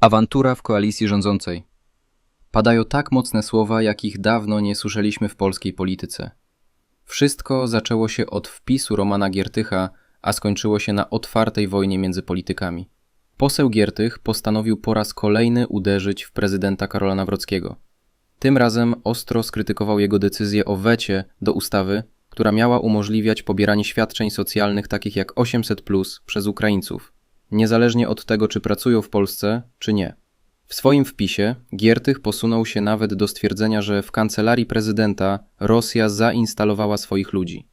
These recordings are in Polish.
Awantura w koalicji rządzącej. Padają tak mocne słowa, jakich dawno nie słyszeliśmy w polskiej polityce. Wszystko zaczęło się od wpisu Romana Giertycha, a skończyło się na otwartej wojnie między politykami. Poseł Giertych postanowił po raz kolejny uderzyć w prezydenta Karola Nawrockiego. Tym razem ostro skrytykował jego decyzję o wecie do ustawy, która miała umożliwiać pobieranie świadczeń socjalnych takich jak 800 przez Ukraińców, niezależnie od tego, czy pracują w Polsce, czy nie. W swoim wpisie Giertych posunął się nawet do stwierdzenia, że w kancelarii prezydenta Rosja zainstalowała swoich ludzi.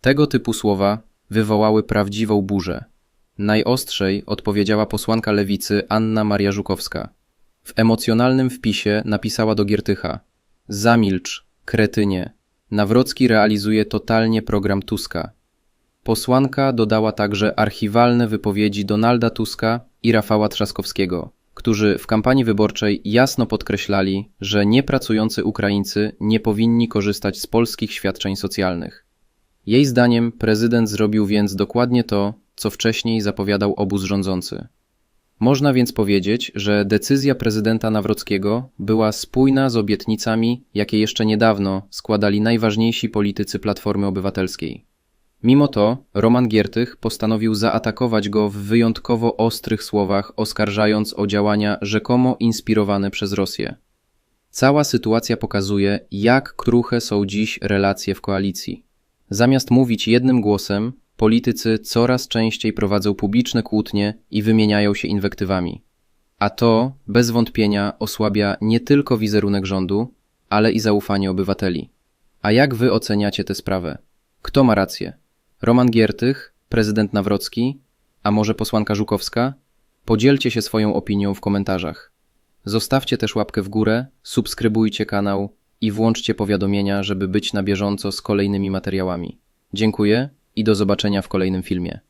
Tego typu słowa wywołały prawdziwą burzę. Najostrzej odpowiedziała posłanka lewicy Anna Maria Żukowska. W emocjonalnym wpisie napisała do Giertycha: Zamilcz, kretynie. Nawrocki realizuje totalnie program Tuska. Posłanka dodała także archiwalne wypowiedzi Donalda Tuska i Rafała Trzaskowskiego, którzy w kampanii wyborczej jasno podkreślali, że niepracujący Ukraińcy nie powinni korzystać z polskich świadczeń socjalnych. Jej zdaniem prezydent zrobił więc dokładnie to, co wcześniej zapowiadał obóz rządzący. Można więc powiedzieć, że decyzja prezydenta Nawrockiego była spójna z obietnicami, jakie jeszcze niedawno składali najważniejsi politycy Platformy Obywatelskiej. Mimo to Roman Giertych postanowił zaatakować go w wyjątkowo ostrych słowach, oskarżając o działania rzekomo inspirowane przez Rosję. Cała sytuacja pokazuje, jak kruche są dziś relacje w koalicji. Zamiast mówić jednym głosem, politycy coraz częściej prowadzą publiczne kłótnie i wymieniają się inwektywami. A to, bez wątpienia, osłabia nie tylko wizerunek rządu, ale i zaufanie obywateli. A jak wy oceniacie tę sprawę? Kto ma rację? Roman Giertych, prezydent Nawrocki, a może posłanka Żukowska? Podzielcie się swoją opinią w komentarzach. Zostawcie też łapkę w górę, subskrybujcie kanał i włączcie powiadomienia, żeby być na bieżąco z kolejnymi materiałami. Dziękuję i do zobaczenia w kolejnym filmie.